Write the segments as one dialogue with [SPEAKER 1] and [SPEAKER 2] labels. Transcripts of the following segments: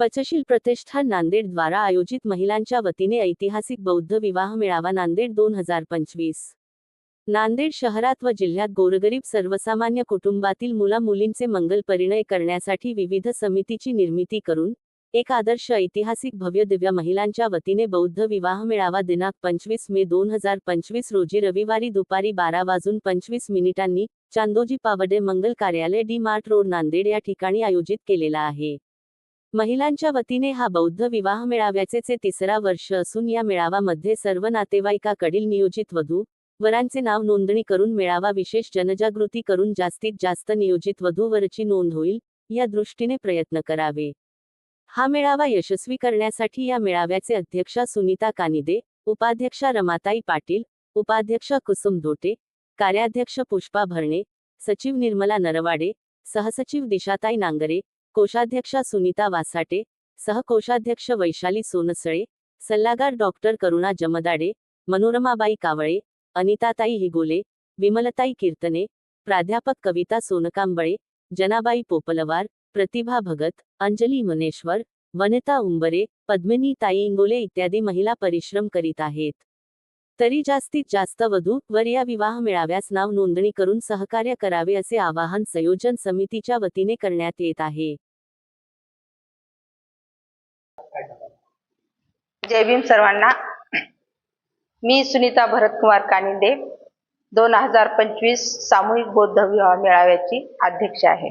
[SPEAKER 1] पचशील प्रतिष्ठान नांदेड द्वारा आयोजित महिलांच्या वतीने ऐतिहासिक बौद्ध विवाह मेळावा नांदेड दोन हजार पंचवीस. नांदेड शहरात व जिल्ह्यात गोरगरीब सर्वसामान्य कुटुंबातील मुला मुलींचे मंगल परिणय करण्यासाठी विविध समितीची निर्मिती करून एक आदर्श ऐतिहासिक भव्य दिव्य महिलांच्या वतीने बौद्ध विवाह मेळावा दिनांक पंचवीस मे दोन हजार पंचवीस रोजी रविवारी दुपारी बारा वाजून पंचवीस मिनिटांनी चांदोजी पावडे मंगल कार्यालय डी मार्ट रोड नांदेड या ठिकाणी आयोजित केलेला आहे. महिलांच्या वतीने हा बौद्ध विवाह मेळाव्याचे तिसरा वर्ष असून या मेळावामध्ये सर्व नातेवाईकाकडील नियोजित वधू वरांचे नाव नोंदणी करून मेळावा विशेष जनजागृती करून जास्तीत जास्त नियोजित वधूवरची नोंद होईल या दृष्टीने प्रयत्न करावे. हा मेळावा यशस्वी करण्यासाठी या मेळाव्याचे अध्यक्षा सुनीता कानिदे उपाध्यक्षा रमाताई पाटील उपाध्यक्ष कुसुम धोटे कार्याध्यक्ष पुष्पा भरणे सचिव निर्मला नरवाडे सहसचिव दिशाताई नांगरे कोषाध्यक्षा सुनीता वासाटे सहकोषाध्यक्ष वैशाली सोनसळे सल्लागार डॉक्टर करुणा जमदाडे मनोरमाबाई कावळे अनिताताई हिगोले विमलताई कीर्तने प्राध्यापक कविता सोनकांबळे जनाबाई पोपलवार प्रतिभा भगत अंजली मनेश्वर वनिता उंबरे पद्मिनी ताई इंगोले इत्यादी महिला परिश्रम करीत आहेत. तरी जास्तीत जास्त वधू वर या विवाह मेळाव्यास नाव नोंदणी करून सहकार्य करावे असे आवाहन संयोजन समितीच्या वतीने करण्यात येत आहे.
[SPEAKER 2] जय भीम सर्वांना. मी सुनीता भरतकुमार कानिंदे. दोन हजार पंचवीस सामूहिक बौद्ध विवाह मेळाव्याची अध्यक्ष आहे.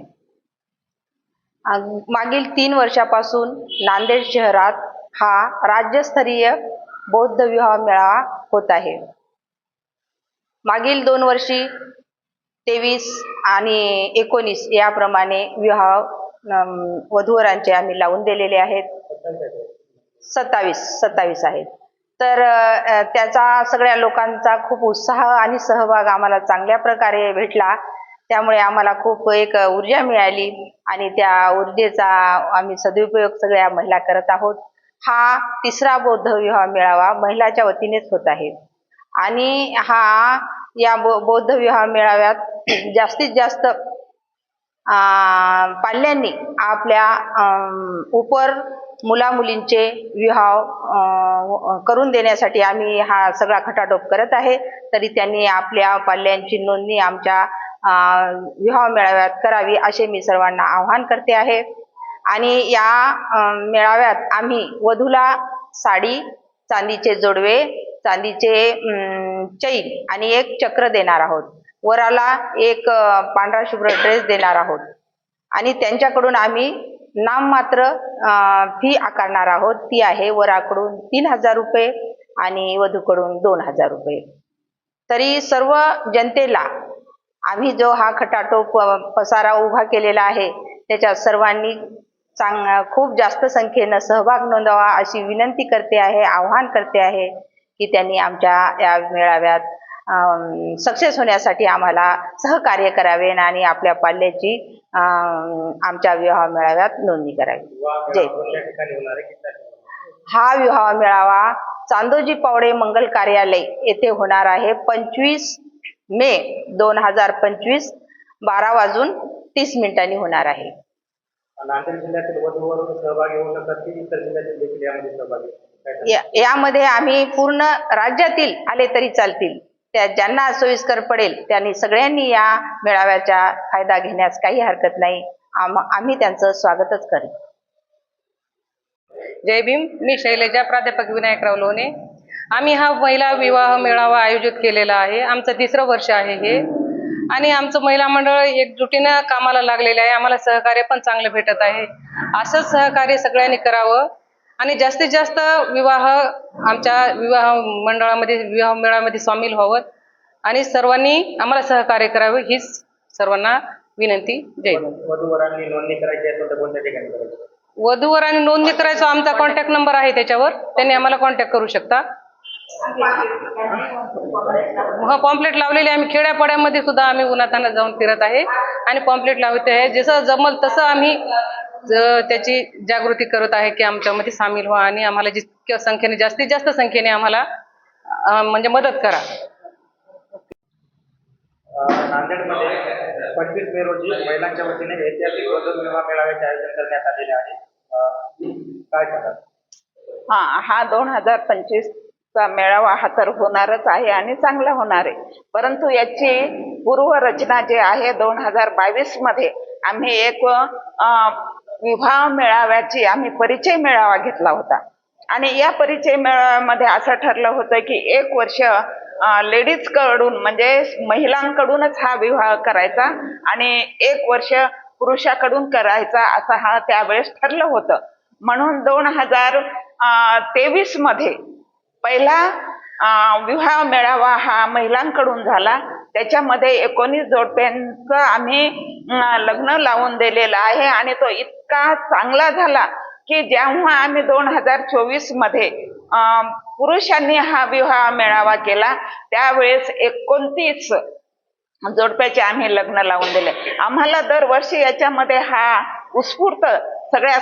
[SPEAKER 2] मागील तीन वर्षापासून नांदेड शहरात हा राज्यस्तरीय बौद्ध विवाह मेळावा होत आहे. मागील दोन वर्षी तेवीस आणि एकोणीस याप्रमाणे विवाह वधूवरांचे आम्ही लावून दिलेले आहेत. सत्तावीस सत्तावीस आहे. तर त्याचा सगळ्या लोकांचा खूप उत्साह आणि सहभाग आम्हाला चांगल्या प्रकारे भेटला. त्यामुळे आम्हाला खूप एक ऊर्जा मिळाली आणि त्या ऊर्जेचा आम्ही सदुपयोग सगळ्या महिला करत आहोत. हा तिसरा बौद्ध विवाह मेळावा महिलाच्या वतीनेच होत आहे. आणि हा या बौद्ध विवाह मेळाव्यात जास्तीत जास्त पाल्यांनी आपल्या उपर मुला मुलींचे विवाह करून देण्यासाठी आम्ही हा सगळा खटाटोप करत आहे. तरी त्यांनी आपल्या पाल्यांची नोंदणी आमच्या विवाह मेळाव्यात करावी असे मी सर्वांना आवाहन करते आहे. आणि या मेळाव्यात आम्ही वधूला साडी चांदीचे जोडवे चांदीचे चैन आणि एक चक्र देणार आहोत. वराला एक पांढरा शुभ्र ड्रेस देणार आहोत. आणि त्यांच्याकडून आम्ही नाममात्र फी आकारणार आहोत. ती आहे वराकडून तीन हजार रुपये आणि वधूकडून दोन हजार रुपये. तरी सर्व जनतेला आम्ही जो हा खटाटोप पसारा उभा केलेला आहे त्याच्यात सर्वांनी चांग खूप जास्त संख्येनं सहभाग नोंदवा अशी विनंती करते आहे आव्हान करते आहे की त्यांनी आमच्या या मेळाव्यात सक्सेस होण्यासाठी आम्हाला सहकार्य करावे आणि आपल्या पाल्याची आमच्या विवाह मेळाव्यात नोंदणी करावी. जय हा विवाह मेळावा चांदोजी पावडे मंगल कार्यालय येथे होणार आहे. पंचवीस मे दोन हजार पंचवीस बारा वाजून तीस मिनिटांनी होणार आहे.
[SPEAKER 3] यामध्ये
[SPEAKER 2] आम्ही पूर्ण राज्यातील आले तरी चालतील. त्या ज्यांना सोयीस्कर पडेल त्यांनी सगळ्यांनी या मेळाव्याचा फायदा घेण्यास काही हरकत नाही. आम- आम्ही त्यांचं स्वागतच करू
[SPEAKER 4] जय भीम. मी शैलजा प्राध्यापक विनायकराव लोणे. आम्ही हा महिला विवाह मेळावा आयोजित केलेला आहे. आमचं तिसरं वर्ष आहे हे. आणि आमचं महिला मंडळ एकजुटीनं कामाला लागलेलं आहे. आम्हाला सहकार्य पण चांगलं भेटत आहे. असंच सहकार्य सगळ्यांनी करावं. आणि जास्तीत जास्त विवाह आमच्या विवाह मंडळामध्ये विवाह मेळाव्यामध्ये सामील व्हावं. आणि सर्वांनी आम्हाला सहकार्य करावे हीच सर्वांना विनंती. जय
[SPEAKER 3] वधूवरांनी नोंदणी करायची असेल तर कोणत्या ठिकाणी करायची?
[SPEAKER 4] वधूवरांनी नोंदणी करायचो आमचा कॉन्टॅक्ट नंबर आहे त्याच्यावर. त्यांनी आम्हाला कॉन्टॅक्ट करू शकता. हा पॉम्पलेट लावलेले आम्ही खेड्यापाड्यामध्ये सुद्धा आम्ही उन्हाताना जाऊन फिरत आहे. आणि पॉम्पलेट लावते आहे. जसं जमल तसं आम्ही त्याची जागृती करत आहे की आमच्यामध्ये सामील व्हा आणि आम्हाला जितक्या संख्येने जास्तीत जास्त संख्येने आम्हाला म्हणजे मदत करा.
[SPEAKER 3] नांदेडमध्ये पंचवीस मे रोजी महिलांच्या वतीने ऐतिहासिक वधू विवाह मेळाव्याचे आयोजन करण्यात आलेले आहे. काय सांगा
[SPEAKER 5] हा हा दोन हजार पंचवीस चा मेळावा हा तर होणारच आहे आणि चांगला होणार आहे. परंतु याची पूर्वरचना जी आहे दोन हजार बावीसमध्ये आम्ही एक विवाह मेळाव्याची आम्ही परिचय मेळावा घेतला होता. आणि या परिचय मेळाव्यामध्ये असं ठरलं होतं की एक वर्ष लेडीजकडून म्हणजे महिलांकडूनच हा विवाह करायचा आणि एक वर्ष पुरुषाकडून करायचा असं हा त्यावेळेस ठरलं होतं. म्हणून दोन हजार तेवीसमध्ये पहिला विवाह मेळावा हा महिलांकडून झाला. त्याच्यामध्ये एकोणीस जोडप्यांचं आम्ही लग्न लावून दिलेलं आहे आणि तो इतका चांगला झाला की जेव्हा आम्ही दोन हजार चोवीसमध्ये पुरुषांनी हा विवाह मेळावा केला त्यावेळेस एकोणतीस जोडप्याचे आम्ही लग्न लावून दिले. आम्हाला दरवर्षी याच्यामध्ये हा उत्स्फूर्त सगळ्या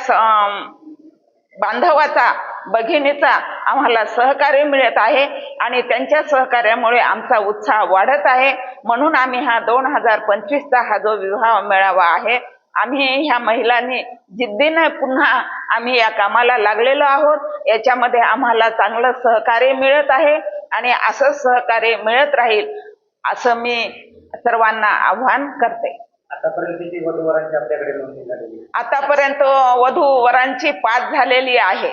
[SPEAKER 5] बांधवाचा भगिनीचा आम्हाला सहकार्य मिळत आहे आणि त्यांच्या सहकार्यामुळे आमचा उत्साह वाढत आहे. म्हणून आम्ही हा दोन हजार पंचवीसचा हा जो विवाह मेळावा आहे आम्ही ह्या महिलांनी जिद्दीने पुन्हा आम्ही या कामाला लागलेलो आहोत. याच्यामध्ये आम्हाला चांगलं सहकार्य मिळत आहे आणि असंच सहकार्य मिळत राहील असं मी सर्वांना आव्हान करते? आतापर्यंत वधू वरांची पाच झालेली आहे.